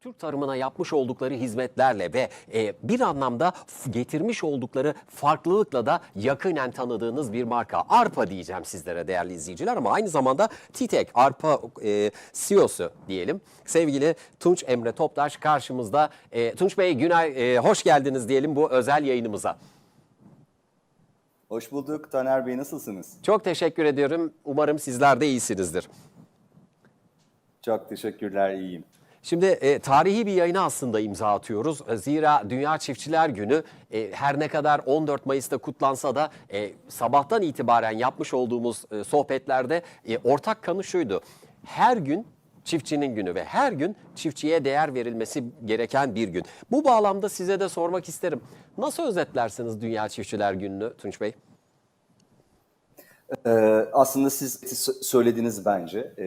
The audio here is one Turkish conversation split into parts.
Türk tarımına yapmış oldukları hizmetlerle ve e, bir anlamda getirmiş oldukları farklılıkla da yakinen tanıdığınız bir marka. Arpa diyeceğim sizlere değerli izleyiciler ama aynı zamanda TİTEK, Arpa e, CEO'su diyelim. Sevgili Tunç Emre Toptaş karşımızda. E, Tunç Bey günay, e, hoş geldiniz diyelim bu özel yayınımıza. Hoş bulduk Taner Bey nasılsınız? Çok teşekkür ediyorum. Umarım sizler de iyisinizdir. Çok teşekkürler iyiyim. Şimdi e, tarihi bir yayına aslında imza atıyoruz. E, Zira Dünya Çiftçiler Günü e, her ne kadar 14 Mayıs'ta kutlansa da e, sabahtan itibaren yapmış olduğumuz e, sohbetlerde e, ortak kanı şuydu. Her gün çiftçinin günü ve her gün çiftçiye değer verilmesi gereken bir gün. Bu bağlamda size de sormak isterim. Nasıl özetlersiniz Dünya Çiftçiler Günü'nü Tunç Bey? Ee, aslında siz sö- söylediniz bence. Ee,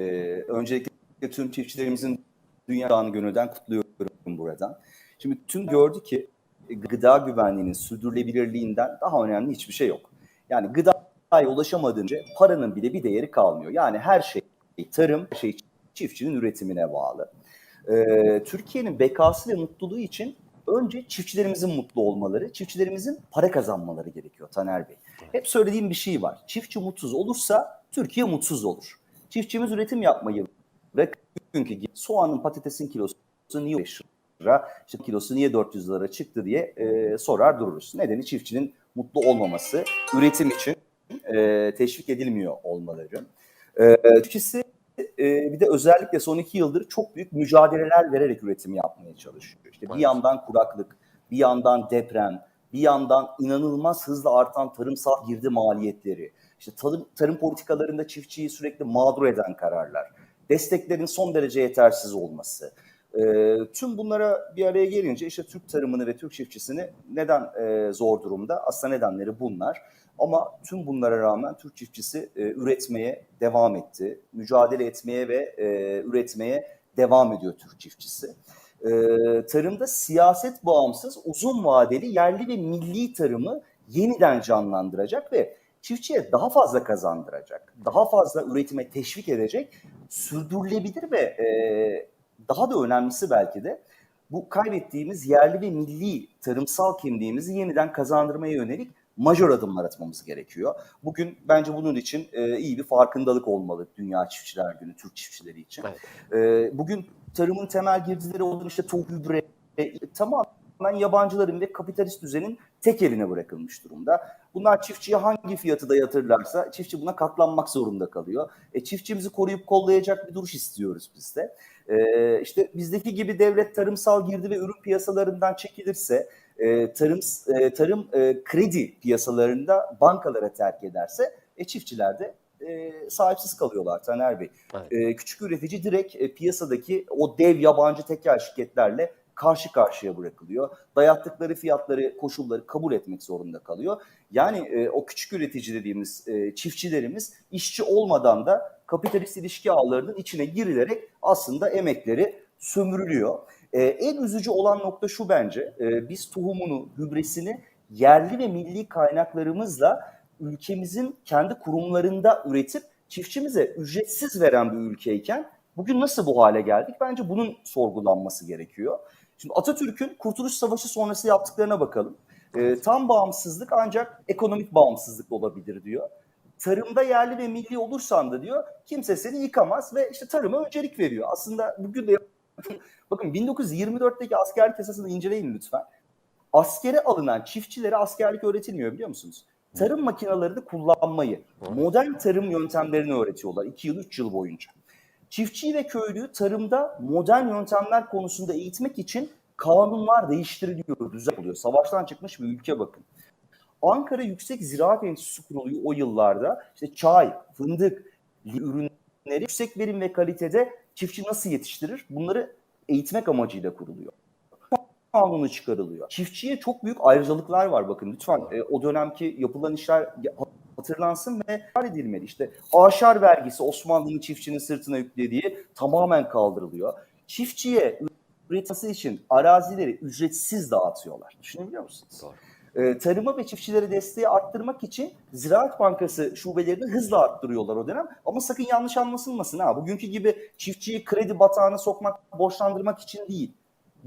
öncelikle tüm çiftçilerimizin Dünya Dağını Gönül'den kutluyorum buradan. Şimdi tüm gördü ki gıda güvenliğinin sürdürülebilirliğinden daha önemli hiçbir şey yok. Yani gıdaya ulaşamadığınca paranın bile bir değeri kalmıyor. Yani her şey tarım, her şey çiftçinin üretimine bağlı. Ee, Türkiye'nin bekası ve mutluluğu için önce çiftçilerimizin mutlu olmaları, çiftçilerimizin para kazanmaları gerekiyor Taner Bey. Hep söylediğim bir şey var. Çiftçi mutsuz olursa Türkiye mutsuz olur. Çiftçimiz üretim yapmayı bırak bugünkü gibi soğanın patatesin kilosu niye 5 lira, işte kilosu niye 400 lira çıktı diye e, sorar dururuz. Nedeni çiftçinin mutlu olmaması, üretim için e, teşvik edilmiyor olmaları. E, çiftçisi e, bir de özellikle son iki yıldır çok büyük mücadeleler vererek üretim yapmaya çalışıyor. İşte bir yandan kuraklık, bir yandan deprem, bir yandan inanılmaz hızla artan tarımsal girdi maliyetleri, işte tarım, tarım politikalarında çiftçiyi sürekli mağdur eden kararlar, desteklerin son derece yetersiz olması. E, tüm bunlara bir araya gelince işte Türk tarımını ve Türk çiftçisini neden e, zor durumda? Aslında nedenleri bunlar. Ama tüm bunlara rağmen Türk çiftçisi e, üretmeye devam etti. Mücadele etmeye ve e, üretmeye devam ediyor Türk çiftçisi. E, tarımda siyaset bağımsız, uzun vadeli yerli ve milli tarımı yeniden canlandıracak ve çiftçiye daha fazla kazandıracak, daha fazla üretime teşvik edecek, sürdürülebilir ve e, daha da önemlisi belki de bu kaybettiğimiz yerli ve milli tarımsal kimliğimizi yeniden kazandırmaya yönelik majör adımlar atmamız gerekiyor. Bugün bence bunun için e, iyi bir farkındalık olmalı Dünya Çiftçiler Günü, Türk çiftçileri için. Evet. E, bugün tarımın temel girdileri olan işte tohum, gübre e, tamamen yabancıların ve kapitalist düzenin tek eline bırakılmış durumda. Bunlar çiftçiye hangi fiyatı da yatırırlarsa çiftçi buna katlanmak zorunda kalıyor. E, çiftçimizi koruyup kollayacak bir duruş istiyoruz biz de. E, işte bizdeki gibi devlet tarımsal girdi ve ürün piyasalarından çekilirse, e, tarım e, tarım e, kredi piyasalarında bankalara terk ederse, e, çiftçiler de e, sahipsiz kalıyorlar Taner Bey. Evet. E, küçük üretici direkt e, piyasadaki o dev yabancı tekel şirketlerle karşı karşıya bırakılıyor. Dayattıkları fiyatları, koşulları kabul etmek zorunda kalıyor. Yani e, o küçük üretici dediğimiz e, çiftçilerimiz işçi olmadan da kapitalist ilişki ağlarının içine girilerek aslında emekleri sömürülüyor. E, en üzücü olan nokta şu bence, e, biz tohumunu, gübresini yerli ve milli kaynaklarımızla ülkemizin kendi kurumlarında üretip çiftçimize ücretsiz veren bir ülkeyken bugün nasıl bu hale geldik? Bence bunun sorgulanması gerekiyor. Şimdi Atatürk'ün Kurtuluş Savaşı sonrası yaptıklarına bakalım. Ee, tam bağımsızlık ancak ekonomik bağımsızlık olabilir diyor. Tarımda yerli ve milli olursan da diyor kimse seni yıkamaz ve işte tarıma öncelik veriyor. Aslında bugün de bakın 1924'teki askerlik yasasını inceleyin lütfen. Askere alınan çiftçilere askerlik öğretilmiyor biliyor musunuz? Tarım makinelerini kullanmayı, modern tarım yöntemlerini öğretiyorlar 2 yıl 3 yıl boyunca. Çiftçiyi ve köylüyü tarımda modern yöntemler konusunda eğitmek için kanunlar değiştiriliyor, düzen oluyor. Savaştan çıkmış bir ülke bakın. Ankara Yüksek Ziraat Enstitüsü kuruluyor o yıllarda. İşte çay, fındık ürünleri yüksek verim ve kalitede çiftçi nasıl yetiştirir? Bunları eğitmek amacıyla kuruluyor. Kanunu çıkarılıyor. Çiftçiye çok büyük ayrıcalıklar var bakın lütfen e, o dönemki yapılan işler hatırlansın ve iptal edilmeli. İşte aşar vergisi Osmanlı'nın çiftçinin sırtına yüklediği tamamen kaldırılıyor. Çiftçiye üretmesi için arazileri ücretsiz dağıtıyorlar. Düşünebiliyor musunuz? Doğru. E, tarıma ve çiftçilere desteği arttırmak için Ziraat Bankası şubelerini hızla arttırıyorlar o dönem. Ama sakın yanlış anlaşılmasın ha. Bugünkü gibi çiftçiyi kredi batağına sokmak, borçlandırmak için değil.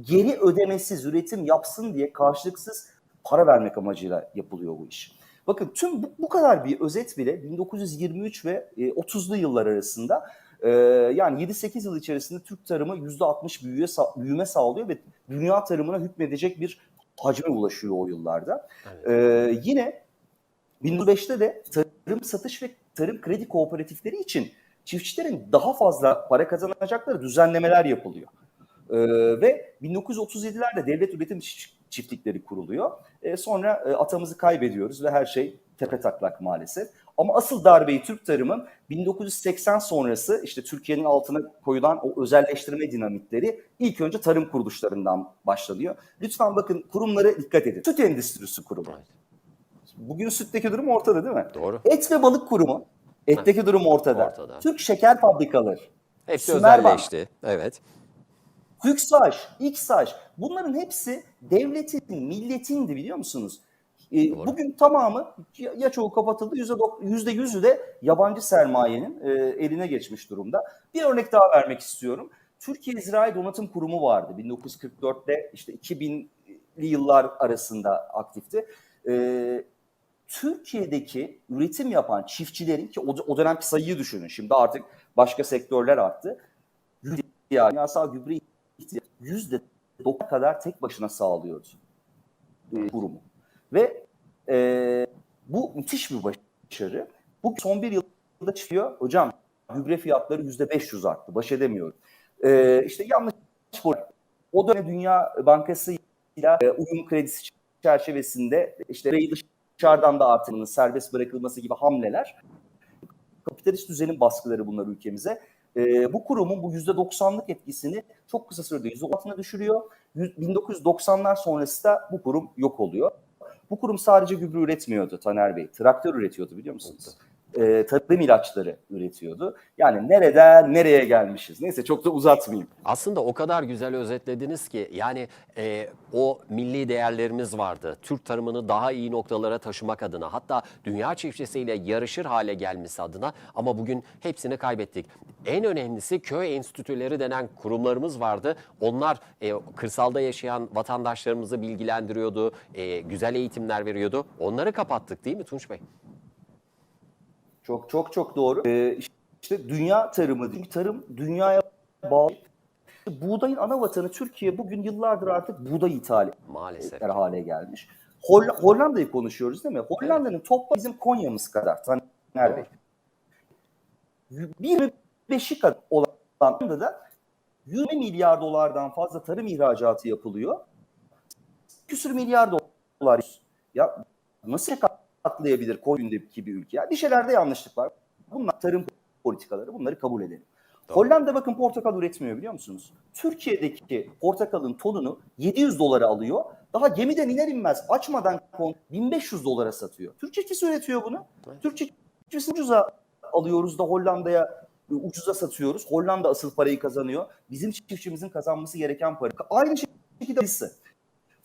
Geri ödemesiz üretim yapsın diye karşılıksız para vermek amacıyla yapılıyor bu iş. Bakın tüm bu, bu kadar bir özet bile 1923 ve e, 30'lu yıllar arasında e, yani 7-8 yıl içerisinde Türk tarımı %60 büyüye, büyüme sağlıyor ve dünya tarımına hükmedecek bir hacme ulaşıyor o yıllarda. Evet. E, yine 1905'te de tarım satış ve tarım kredi kooperatifleri için çiftçilerin daha fazla para kazanacakları düzenlemeler yapılıyor. Ee, ve 1937'lerde devlet üretim çift- çiftlikleri kuruluyor. Ee, sonra e, atamızı kaybediyoruz ve her şey tepe taklak maalesef. Ama asıl darbeyi Türk tarımı 1980 sonrası işte Türkiye'nin altına koyulan o özelleştirme dinamikleri ilk önce tarım kuruluşlarından başlanıyor. Lütfen bakın kurumlara dikkat edin. Süt Endüstrisi Kurumu. Bugün sütteki durum ortada değil mi? Doğru. Et ve Balık Kurumu. Etteki durum ortada. Ortada. Türk Şeker Fabrikaları. Hepsi Sümerbank. özelleşti. Evet. TÜKSAŞ, İKSAŞ bunların hepsi devletin, milletindi biliyor musunuz? Doğru. bugün tamamı ya, çoğu kapatıldı yüzde yüzü de yabancı sermayenin e, eline geçmiş durumda. Bir örnek daha vermek istiyorum. Türkiye Zirai Donatım Kurumu vardı 1944'te işte 2000'li yıllar arasında aktifti. Ee, Türkiye'deki üretim yapan çiftçilerin ki o, dönemki sayıyı düşünün şimdi artık başka sektörler arttı. Yani kimyasal gübre yüzde dokuz kadar tek başına sağlıyordu e, kurumu. Ve e, bu müthiş bir başarı. Bu son bir yılda çıkıyor. Hocam gübre fiyatları yüzde 500 arttı. Baş edemiyorum. E, işte yanlış. O dönem Dünya Bankası ile uyum kredisi çerçevesinde işte gübreyi dışarıdan da artırmanın serbest bırakılması gibi hamleler kapitalist düzenin baskıları bunlar ülkemize. E, bu kurumun bu %90'lık etkisini çok kısa sürede %10'ına düşürüyor. Yüz- 1990'lar sonrası da bu kurum yok oluyor. Bu kurum sadece gübre üretmiyordu Taner Bey. Traktör üretiyordu biliyor musunuz? E, tarım ilaçları üretiyordu. Yani nereden nereye gelmişiz? Neyse çok da uzatmayayım. Aslında o kadar güzel özetlediniz ki yani e, o milli değerlerimiz vardı. Türk tarımını daha iyi noktalara taşımak adına hatta dünya çiftçisiyle yarışır hale gelmesi adına ama bugün hepsini kaybettik. En önemlisi köy enstitüleri denen kurumlarımız vardı. Onlar e, kırsalda yaşayan vatandaşlarımızı bilgilendiriyordu, e, güzel eğitimler veriyordu. Onları kapattık değil mi Tunç Bey? Çok çok çok doğru. Ee, işte dünya tarımı, çünkü tarım dünyaya bağlı. Buğdayın ana vatanı Türkiye bugün yıllardır artık buğday ithal Maalesef. hale gelmiş. Holl- Hollanda'yı konuşuyoruz değil mi? Hollanda'nın toplam bizim Konya'mız kadar. Taner Bey. 25'i kadar olan Hollanda'da 20 milyar dolardan fazla tarım ihracatı yapılıyor. Küsür milyar dolar. Ya nasıl katlayabilir Konya'daki bir ülke? Ya bir şeylerde yanlışlık var. Bunlar tarım politikaları. Bunları kabul edelim. Doğru. Hollanda bakın portakal üretmiyor biliyor musunuz? Türkiye'deki portakalın tonunu 700 dolara alıyor. Daha gemiden iner inmez açmadan kon 1500 dolara satıyor. Türk çiftçisi üretiyor bunu. Evet. Türk çiftçisi ucuza alıyoruz da Hollanda'ya e, ucuza satıyoruz. Hollanda asıl parayı kazanıyor. Bizim çiftçimizin kazanması gereken para. Aynı şekilde.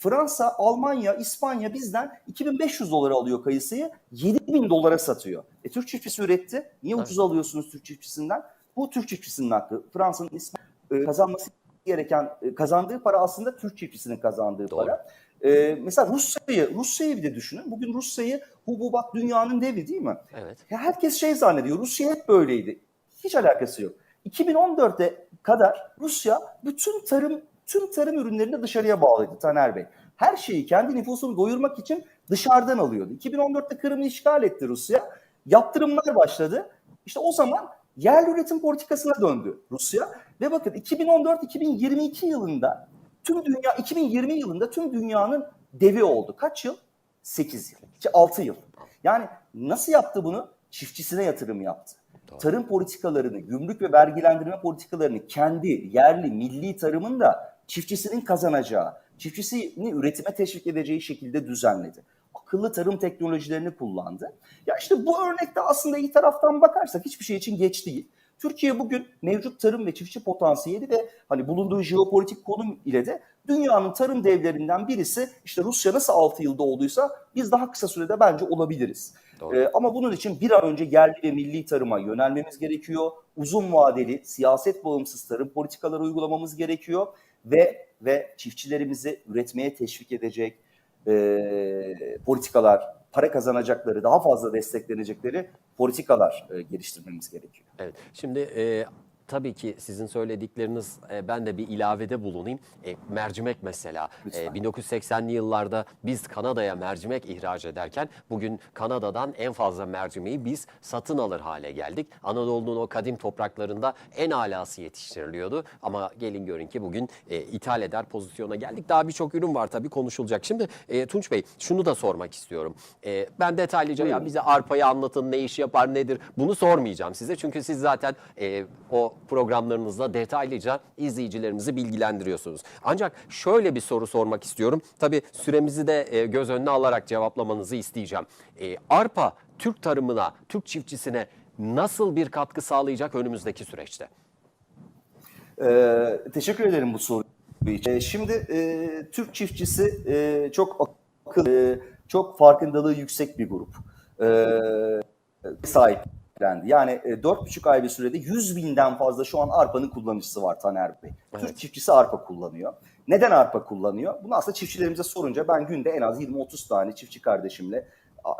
Fransa, Almanya, İspanya bizden 2500 dolara alıyor kayısıyı. 7000 dolara satıyor. E Türk çiftçisi üretti. Niye ucuz alıyorsunuz Türk çiftçisinden? Bu Türk çiftçisinin hakkı. Fransa'nın İspanya e, kazanması gereken e, kazandığı para aslında Türk çiftçisinin kazandığı Doğru. para. E, mesela Rusya'yı Rusya'yı bir de düşünün. Bugün Rusya'yı hububat dünyanın devi değil mi? Evet. Ya herkes şey zannediyor. Rusya hep böyleydi. Hiç alakası yok. 2014'e kadar Rusya bütün tarım tüm tarım ürünlerini dışarıya bağlıydı Taner Bey. Her şeyi kendi nüfusunu doyurmak için dışarıdan alıyordu. 2014'te Kırım'ı işgal etti Rusya. Yaptırımlar başladı. İşte o zaman yerli üretim politikasına döndü Rusya. Ve bakın 2014-2022 yılında tüm dünya 2020 yılında tüm dünyanın devi oldu. Kaç yıl? 8 yıl. 6 yıl. Yani nasıl yaptı bunu? Çiftçisine yatırım yaptı. Doğru. Tarım politikalarını, gümrük ve vergilendirme politikalarını kendi yerli, milli tarımın da çiftçisinin kazanacağı, çiftçisini üretime teşvik edeceği şekilde düzenledi. Akıllı tarım teknolojilerini kullandı. Ya işte bu örnekte aslında iyi taraftan bakarsak hiçbir şey için geç değil. Türkiye bugün mevcut tarım ve çiftçi potansiyeli ve hani bulunduğu jeopolitik konum ile de dünyanın tarım devlerinden birisi işte Rusya nasıl 6 yılda olduysa biz daha kısa sürede bence olabiliriz. Doğru. Ee, ama bunun için bir an önce yerli ve milli tarıma yönelmemiz gerekiyor. Uzun vadeli siyaset bağımsız tarım politikaları uygulamamız gerekiyor ve ve çiftçilerimizi üretmeye teşvik edecek e, politikalar, para kazanacakları, daha fazla desteklenecekleri politikalar e, geliştirmemiz gerekiyor. Evet. Şimdi e, tabii ki sizin söyledikleriniz e, ben de bir ilavede bulunayım. E, mercimek mesela. E, 1980'li yıllarda biz Kanada'ya mercimek ihraç ederken bugün Kanada'dan en fazla mercimeği biz satın alır hale geldik. Anadolu'nun o kadim topraklarında en alası yetiştiriliyordu. Ama gelin görün ki bugün e, ithal eder pozisyona geldik. Daha birçok ürün var tabii konuşulacak. Şimdi e, Tunç Bey şunu da sormak istiyorum. E, ben detaylıca ya bize arpayı anlatın ne iş yapar nedir bunu sormayacağım size. Çünkü siz zaten e, o programlarınızda detaylıca izleyicilerimizi bilgilendiriyorsunuz. Ancak şöyle bir soru sormak istiyorum. Tabii süremizi de e, göz önüne alarak cevaplamanızı isteyeceğim. E, arpa Türk tarımına, Türk çiftçisine nasıl bir katkı sağlayacak önümüzdeki süreçte? Ee, teşekkür ederim bu soru için. Ee, şimdi e, Türk çiftçisi e, çok akıllı, e, çok farkındalığı yüksek bir grup. Ee, sahiplendi. Yani e, 4,5 ay bir sürede 100 binden fazla şu an arpanın kullanıcısı var Taner Bey. Evet. Türk çiftçisi arpa kullanıyor. Neden arpa kullanıyor? Bunu aslında çiftçilerimize sorunca ben günde en az 20-30 tane çiftçi kardeşimle,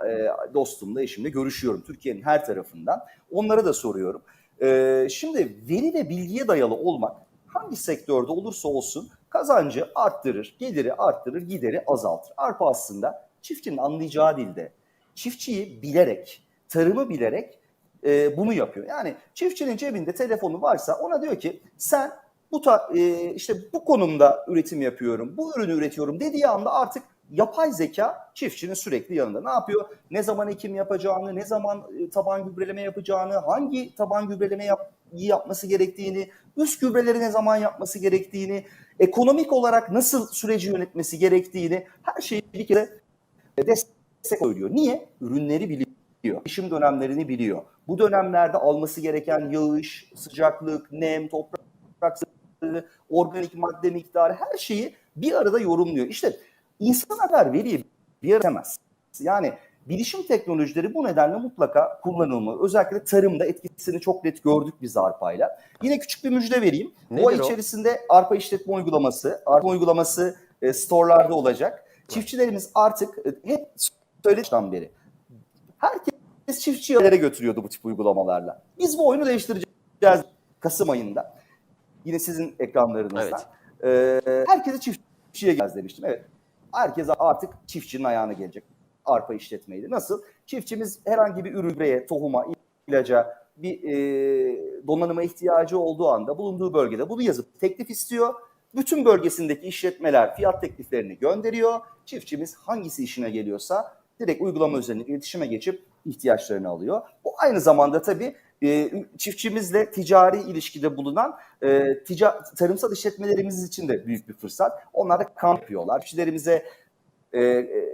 e, dostumla, eşimle görüşüyorum. Türkiye'nin her tarafından. Onlara da soruyorum. Ee, şimdi veri ve bilgiye dayalı olmak hangi sektörde olursa olsun kazancı arttırır, geliri arttırır, gideri azaltır. Arpa aslında çiftçinin anlayacağı dilde, çiftçiyi bilerek, tarımı bilerek e, bunu yapıyor. Yani çiftçinin cebinde telefonu varsa ona diyor ki sen bu ta, e, işte bu konumda üretim yapıyorum, bu ürünü üretiyorum dediği anda artık yapay zeka çiftçinin sürekli yanında. Ne yapıyor? Ne zaman ekim yapacağını, ne zaman e, taban gübreleme yapacağını, hangi taban gübreleme yap, yapması gerektiğini, üst gübreleri ne zaman yapması gerektiğini, ekonomik olarak nasıl süreci yönetmesi gerektiğini her şeyi bir kere destek koyuyor. Niye? Ürünleri biliyor. İşim dönemlerini biliyor. Bu dönemlerde alması gereken yağış, sıcaklık, nem, toprak sıcaklığı, organik madde miktarı her şeyi bir arada yorumluyor. İşte insan haber veriyi bir arada demez. Yani bilişim teknolojileri bu nedenle mutlaka kullanılmalı. Özellikle tarımda etkisini çok net gördük biz arpayla. Yine küçük bir müjde vereyim. Nedir bu ay o? içerisinde arpa işletme uygulaması, arpa uygulaması e, storelarda olacak. Çiftçilerimiz artık e, hep söylediğimden beri herkes çiftçi yerlere götürüyordu bu tip uygulamalarla. Biz bu oyunu değiştireceğiz Kasım ayında. Yine sizin ekranlarınızdan. Ee, herkese çiftçiye geleceğiz demiştim. Evet. Herkes artık çiftçinin ayağına gelecek. Arpa işletmeyle. Nasıl? Çiftçimiz herhangi bir ürüneye, tohuma, ilaca, bir e, donanıma ihtiyacı olduğu anda bulunduğu bölgede bunu yazıp teklif istiyor. Bütün bölgesindeki işletmeler fiyat tekliflerini gönderiyor. Çiftçimiz hangisi işine geliyorsa direkt uygulama üzerinden iletişime geçip ihtiyaçlarını alıyor. Bu aynı zamanda tabii e, çiftçimizle ticari ilişkide bulunan e, tica- tarımsal işletmelerimiz için de büyük bir fırsat. Onlar da kamp yapıyorlar. Çiftçilerimize e, e,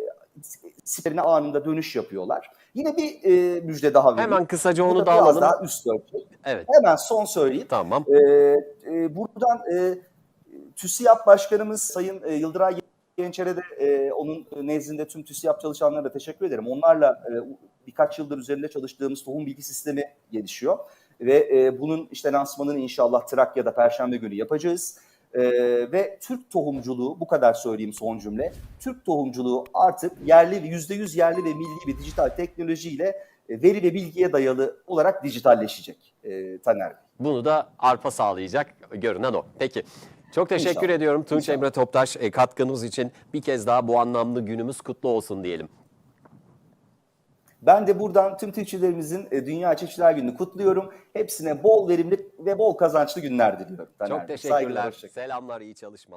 sitelerine anında dönüş yapıyorlar. Yine bir e, müjde daha vereyim. Hemen kısaca onu da da alalım. daha üst ölçü. Evet Hemen son söyleyeyim. tamam. Ee, e, buradan e, TÜSİAD Başkanımız Sayın e, Yıldıray Gençer'e de e, onun nezdinde tüm TÜSİAD çalışanlarına da teşekkür ederim. Onlarla e, birkaç yıldır üzerinde çalıştığımız tohum bilgi sistemi gelişiyor. Ve e, bunun işte lansmanını inşallah Trakya'da Perşembe günü yapacağız. E, ve Türk tohumculuğu, bu kadar söyleyeyim son cümle. Türk tohumculuğu artık yerli ve %100 yerli ve milli bir dijital teknolojiyle e, veri ve bilgiye dayalı olarak dijitalleşecek e, Taner Bey. Bunu da arpa sağlayacak görünen o. Peki. Çok teşekkür İnşallah. ediyorum Tunç İnşallah. Emre Toptaş e, katkınız için. Bir kez daha bu anlamlı günümüz kutlu olsun diyelim. Ben de buradan tüm çiftçilerimizin e, Dünya Çiftçiler Günü'nü kutluyorum. Hepsine bol verimli ve bol kazançlı günler diliyorum. Taner Çok. Saygılar, teşekkürler. Selamlar, iyi çalışmalar.